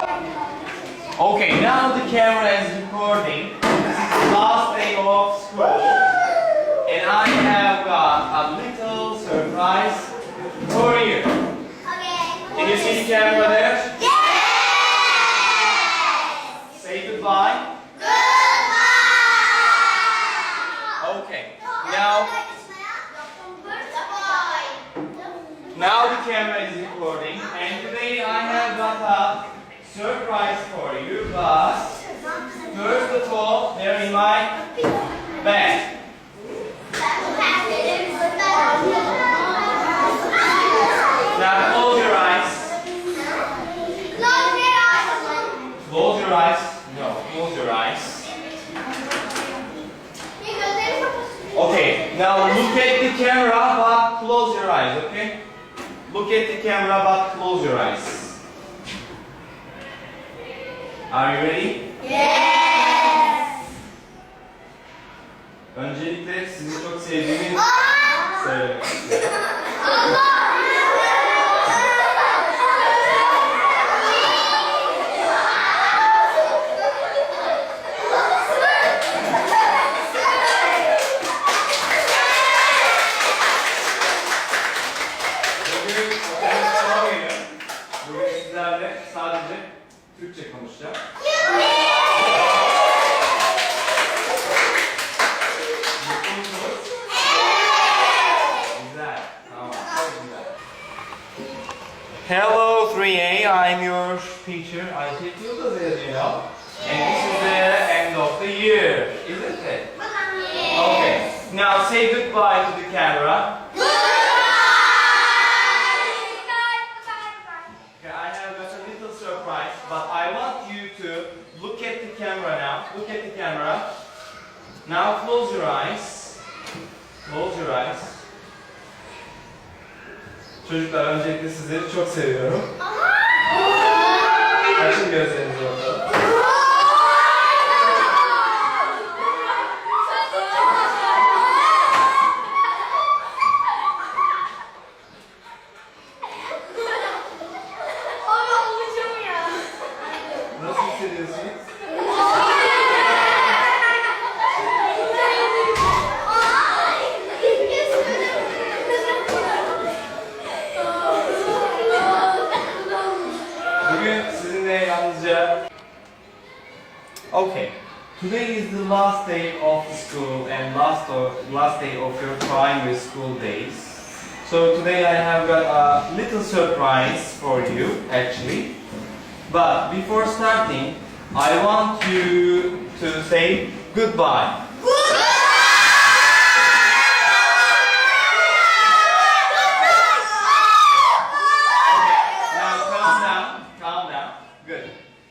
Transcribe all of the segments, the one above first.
Okay, now the camera is recording. This is the last day of school. And I have got a little surprise for you. Okay. Can you see the camera there? Say goodbye. goodbye. Okay. Now, now the camera is recording. And today I have got a surprise for you. But first of all, they're in my bag. Now close your eyes. Close your eyes. No, close your eyes. Okay, now look at the camera but close your eyes, okay? Look at the camera but close your eyes. Are you ready? Öncelikle sizi çok sevdiğimi söylemek istiyorum. Bugün Yıldız know. And this is the end of the year, isn't it? Okay. Now say goodbye to the camera. Now close your eyes. Close your eyes. Çocuklar öncelikle sizleri çok seviyorum. Açın gözlerinizi bakalım. Nasıl Today is the last day of school and last last day of your primary school days. So today I have got a little surprise for you actually. But before starting, I want you to say goodbye. Now calm down, calm down. Good.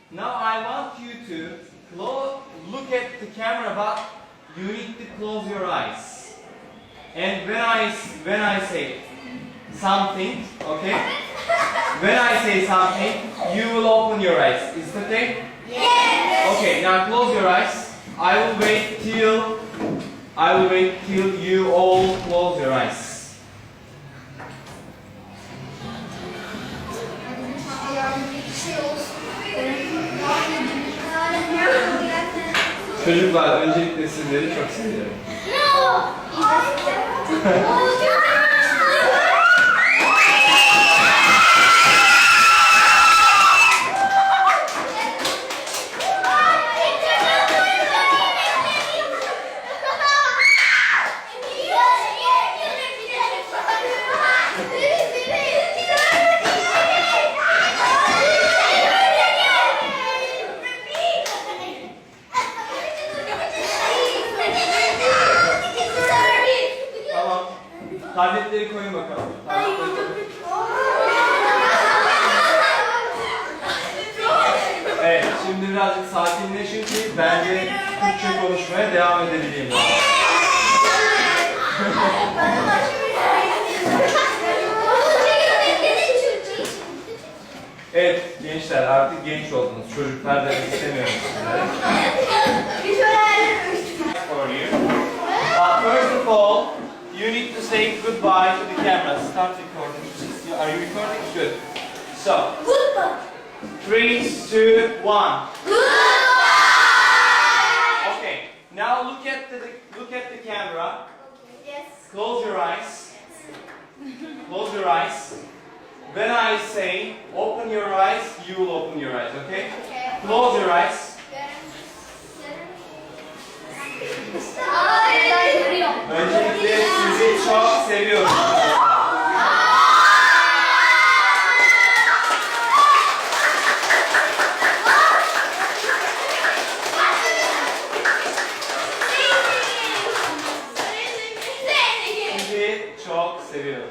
Now I want you to close, look at the camera, but you need to close your eyes. And when I when I say something, okay? When I say something, you will open your eyes. Is it okay? Yes. Okay. Now close your eyes. I will wait till I will wait till you all close your eyes. Çocuklar öncelikle sizleri çok seviyorum. Tabletleri koyun bakalım. Tabletleri koyun. Evet, şimdi birazcık sakinleşin ki bence Türkçe konuşmaya devam edebileyim. Evet gençler artık genç oldunuz. Çocuklar demek istemiyorum. For you. But first of all, you need to say goodbye to the camera. Start recording. Are you recording? Good. So, Goodbye. Three, two, one. Goodbye. Okay. Now look at the look at the camera. Yes. Close your eyes. Close your eyes. When I say open your eyes, you will open your eyes, okay? Okay. Close your eyes. Öncelikle sizi çok seviyorum. Sizi çok seviyorum.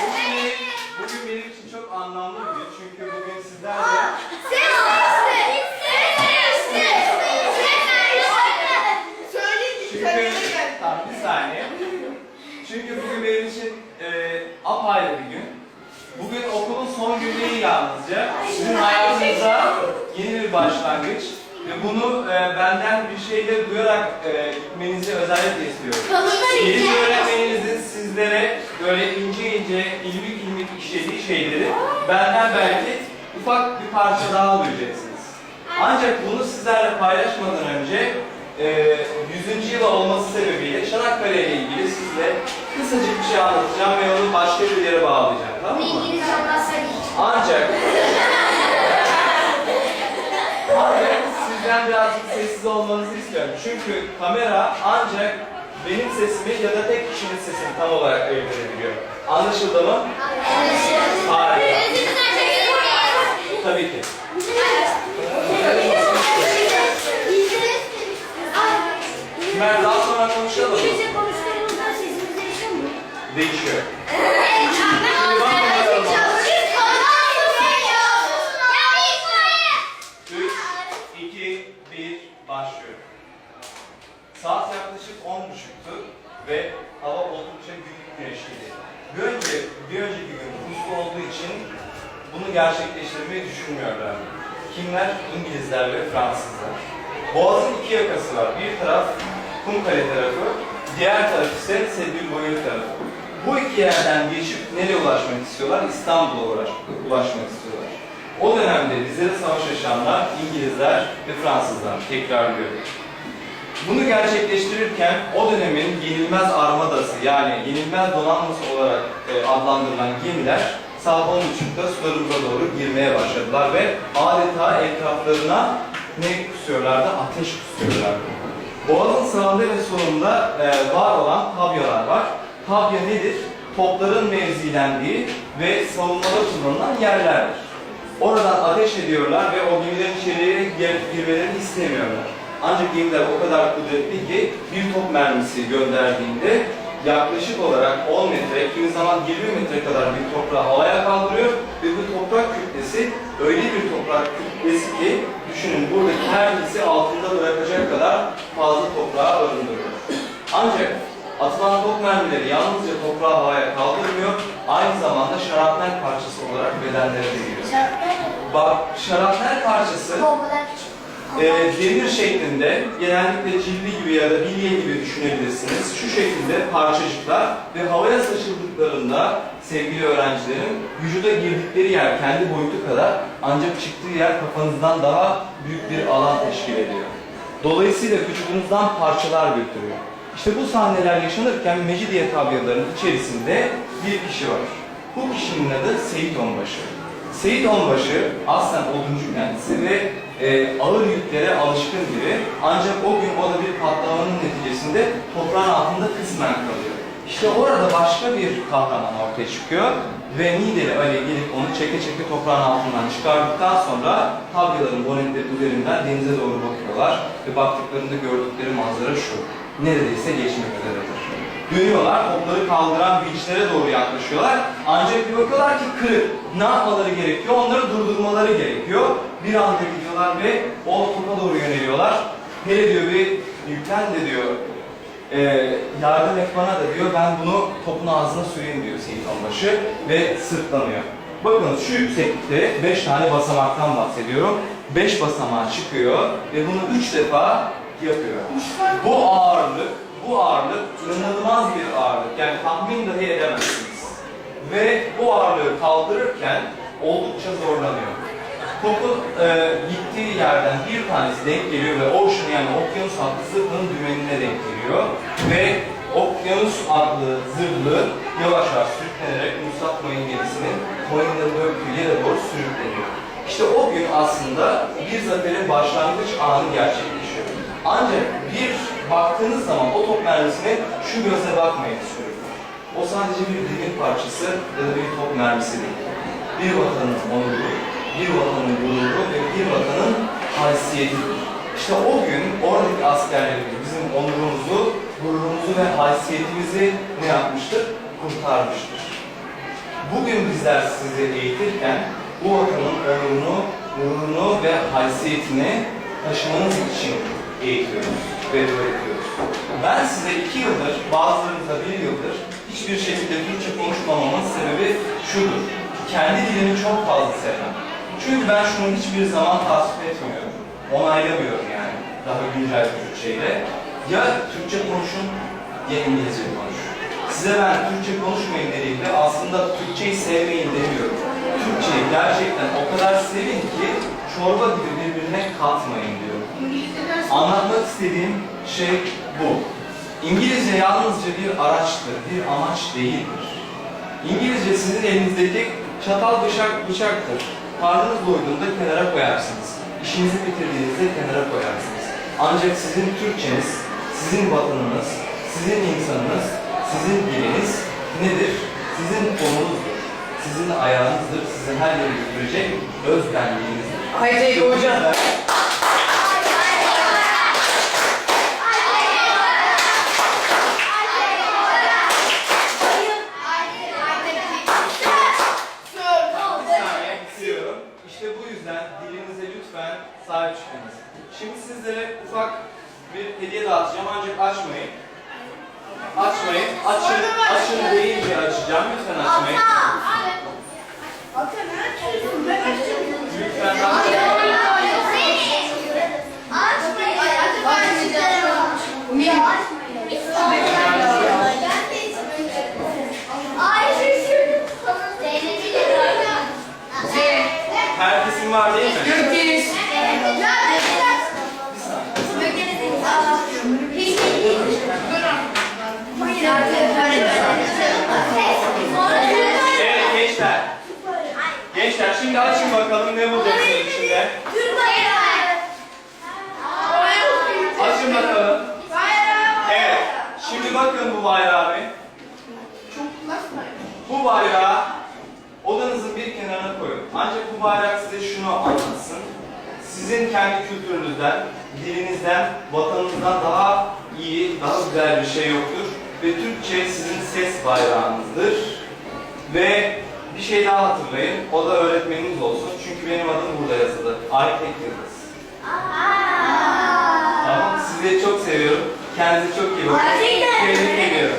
Bugün, benim- bugün benim için çok anlamlı bir gün çünkü bugün sizlerle Çünkü tamam bir saniye. Çünkü bugün benim için e, apayrı bir gün. Bugün okulun son günü değil yalnızca. Sizin hayatınızda yeni bir başlangıç. Ve bunu e, benden bir şeyleri duyarak e, özellikle istiyorum. Yeni öğretmeninizin sizlere böyle ince ince, ilmik ilmik işlediği şeyleri benden belki ufak bir parça daha duyacaksınız. Ancak bunu sizlerle paylaşmadan önce e, 100. yıl olması sebebiyle Çanakkale ile ilgili size kısacık bir şey anlatacağım ve onu başka bir yere bağlayacağım. Tamam mı? Ancak ancak sizden birazcık sessiz olmanızı istiyorum. Çünkü kamera ancak benim sesimi ya da tek kişinin sesini tam olarak ayırt edebiliyor. Anlaşıldı mı? Harika. Tabii ki. Mer daha sonra konuşalım. mı? Değişiyor. Üç, iki, bir, başlıyor. Saat yaklaşık on buçuktu ve hava oldukça günlük güneşliydi. Bir, önce, bir önceki gün puslu olduğu için bunu gerçekleştirmeyi düşünmüyorlar. Kimler? İngilizler ve Fransızlar. Boğazın iki yakası var. Bir taraf Kumkale tarafı, diğer taraf ise Sedül Boyu tarafı. Bu iki yerden geçip nereye ulaşmak istiyorlar? İstanbul'a ulaşmak istiyorlar. O dönemde Rize'de savaş yaşayanlar İngilizler ve Fransızlar. Tekrarlıyorum. Bunu gerçekleştirirken o dönemin yenilmez armadası yani yenilmez donanması olarak e, adlandırılan gemiler saat 10.30'da sularımıza doğru girmeye başladılar ve adeta etraflarına ne kusuyorlardı? Ateş kusuyorlardı. Boğazın sağında ve solunda e, var olan tabyalar var. Tabya nedir? Topların mevzilendiği ve savunmada kullanılan yerlerdir. Oradan ateş ediyorlar ve o gemilerin içeriye gir- girmelerini istemiyorlar. Ancak gemiler o kadar kudretli ki bir top mermisi gönderdiğinde yaklaşık olarak 10 metre, kimi zaman 20 metre kadar bir toprağı havaya kaldırıyor ve bu toprak kütlesi öyle bir toprak kütlesi ki düşünün buradaki herkesi altında bırakacak kadar fazla toprağı barındırıyor. Ancak atılan top mermileri yalnızca toprağı havaya kaldırmıyor, aynı zamanda şarapnel parçası olarak bedenlere de giriyor. Bak şarapnel parçası e, demir şeklinde genellikle cildi gibi ya da bilye gibi düşünebilirsiniz. Şu şekilde parçacıklar ve havaya saçıldıklarında sevgili öğrencilerin vücuda girdikleri yer kendi boyutu kadar ancak çıktığı yer kafanızdan daha büyük bir alan teşkil ediyor. Dolayısıyla vücudunuzdan parçalar götürüyor. İşte bu sahneler yaşanırken Mecidiye tabyalarının içerisinde bir kişi var. Bu kişinin adı Seyit Onbaşı. Seyit Onbaşı aslen oduncu kendisi ve e, ağır yüklere alışkın biri. Ancak o gün o da bir patlamanın neticesinde toprağın altında kısmen kalıyor. İşte orada başka bir kahraman ortaya çıkıyor ve Nideli Ali gelip onu çeke çeke toprağın altından çıkardıktan sonra tabyaların bonetleri üzerinden denize doğru bakıyorlar ve baktıklarında gördükleri manzara şu. Neredeyse geçmek üzeredir. Dönüyorlar, topları kaldıran vinçlere doğru yaklaşıyorlar. Ancak bir bakıyorlar ki kırık. Ne yapmaları gerekiyor? Onları durdurmaları gerekiyor. Bir anda gidiyorlar ve o topa doğru yöneliyorlar. Hele diyor bir yüklen de diyor, e, yardım et bana da diyor, ben bunu topun ağzına süreyim diyor Seyit Onbaşı ve sırtlanıyor. Bakın şu yükseklikte 5 tane basamaktan bahsediyorum. 5 basamağa çıkıyor ve bunu 3 defa yapıyor. Bu ağırlık, bu ağırlık inanılmaz bir ağırlık. Yani tahmin dahi edemezsiniz. ve bu ağırlığı kaldırırken oldukça zorlanıyor. Topun e, gittiği yerden bir tanesi denk geliyor ve ocean yani okyanus adlı zırhlığın dümenine denk geliyor ve okyanus adlı zırhlı yavaş yavaş sürüklenerek Musab mayın gemisinin mayınları döktüğü yere doğru sürükleniyor. İşte o gün aslında bir zaferin başlangıç anı gerçekleşiyor. Ancak bir baktığınız zaman o top mermisine şu gözle bakmayın istiyorum. O sadece bir demir parçası ya da bir top mermisi değil. Bir vatanın onuru, bir vatanın gururu ve bir vatanın haysiyetidir. İşte o gün oradaki askerlerimiz bizim onurumuzu, gururumuzu ve haysiyetimizi ne yapmıştır? Kurtarmıştır. Bugün bizler sizi eğitirken bu vatanın onurunu, gururunu ve haysiyetini taşımanız için eğitiyoruz ve öğretiyoruz. Ben size iki yıldır, bazılarınıza bir yıldır hiçbir şekilde Türkçe konuşmamamın sebebi şudur. Kendi dilimi çok fazla sevmem. Çünkü ben şunu hiçbir zaman tasvip etmiyorum. Onaylamıyorum yani daha güncel Türkçeyle. Ya Türkçe konuşun ya İngilizce konuşun. Size ben Türkçe konuşmayın dediğimde aslında Türkçeyi sevmeyin demiyorum. Türkçeyi gerçekten o kadar sevin ki çorba gibi birbirine katmayın diyorum. Anlatmak istediğim şey bu. İngilizce yalnızca bir araçtır, bir amaç değildir. İngilizce sizin elinizdeki çatal bıçak bıçaktır. Karnınız doyduğunda kenara koyarsınız. İşinizi bitirdiğinizde kenara koyarsınız. Ancak sizin Türkçeniz, sizin vatanınız, sizin insanınız, sizin diliniz nedir? Sizin konunuzdur. Sizin ayağınızdır, sizi her yere götürecek öz benliğinizdir. Haydi hocam. Bir saniye bitiyorum. İşte bu yüzden dilinize lütfen sahip çıkınız. Şimdi sizlere ufak bir hediye dağıtacağım ancak açmayın. Açmayın. Açın, açın deyince açacağım. Lütfen açmayın. Lütfen açmayın. Herkesin var değil mi? Gökdeniz. Bir saniye. Evet gençler. Gençler şimdi açın bakalım ne bulacaksınız içinde. Açın bakalım. Evet. Şimdi bakın bu bayrağı bir. Bu bayrağı odanızın bir kenarına koyun. Ancak bu bayrak size şunu anlatsın. Sizin kendi kültürünüzden, dilinizden, vatanınızdan daha iyi, daha güzel bir şey yoktur. Ve Türkçe sizin ses bayrağınızdır. Ve bir şey daha hatırlayın. O da öğretmeniniz olsun. Çünkü benim adım burada yazılı. Aytek Yıldız. Tamam. Sizi çok seviyorum. Kendinize çok iyi bakın. Tebrik ediyorum.